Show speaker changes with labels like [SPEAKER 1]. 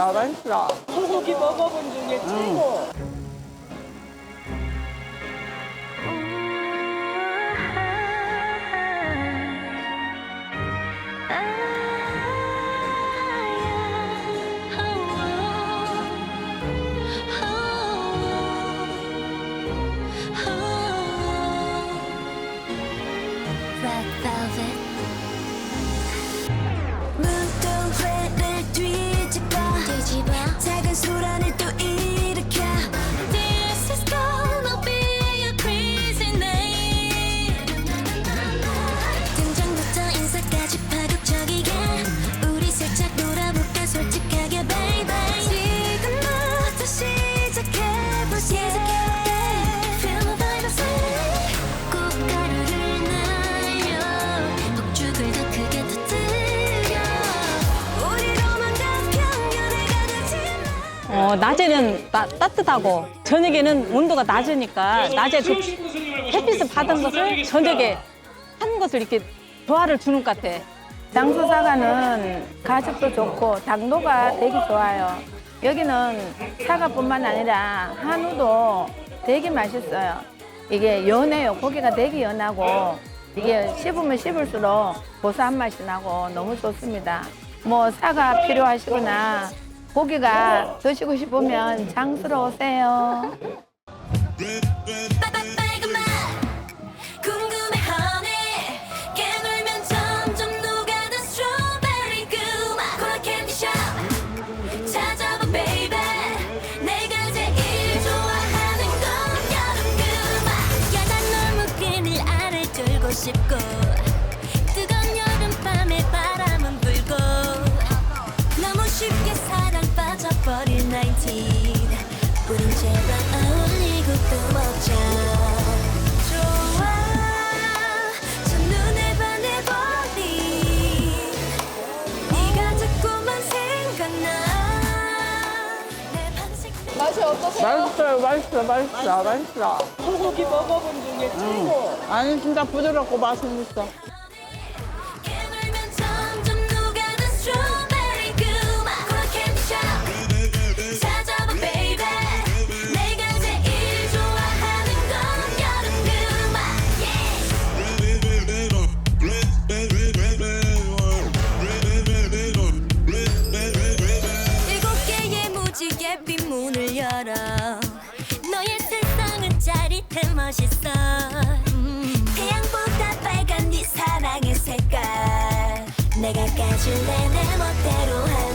[SPEAKER 1] 맛있어, 맛있어.
[SPEAKER 2] 소고기 먹어본 중에 최고.
[SPEAKER 3] Red velvet. 어,
[SPEAKER 4] 낮에는 따, 따뜻하고 저녁에는 온도가 낮으니까 낮에 그 햇빛을 받은 것을 저녁에 한 것을 이렇게 조화를 주는 것 같아.
[SPEAKER 5] 장수 사과는 가죽도 좋고 당도가 되게 좋아요. 여기는 사과뿐만 아니라 한우도 되게 맛있어요. 이게 연해요. 고기가 되게 연하고 이게 씹으면 씹을수록 고소한 맛이 나고 너무 좋습니다. 뭐 사과 필요하시거나 고기가 드시고 싶으면 오세요.
[SPEAKER 3] 빨간 빠져버린 19 우린 제발 어울리고 또 먹자 좋아 첫눈에 반해버린 네가 자꾸만 생각나 내 반색
[SPEAKER 1] 맛있어요, 맛있어, 맛있어, 맛있어.
[SPEAKER 2] 소고기 먹어본 중에 최고.
[SPEAKER 1] 아니, 진짜 부드럽고 맛은
[SPEAKER 3] 있어. 너의 세상은 짜릿해 멋있어. 음, 태양보다 빨간 네 사랑의 색깔. 내가 까줄래 내 멋대로 할래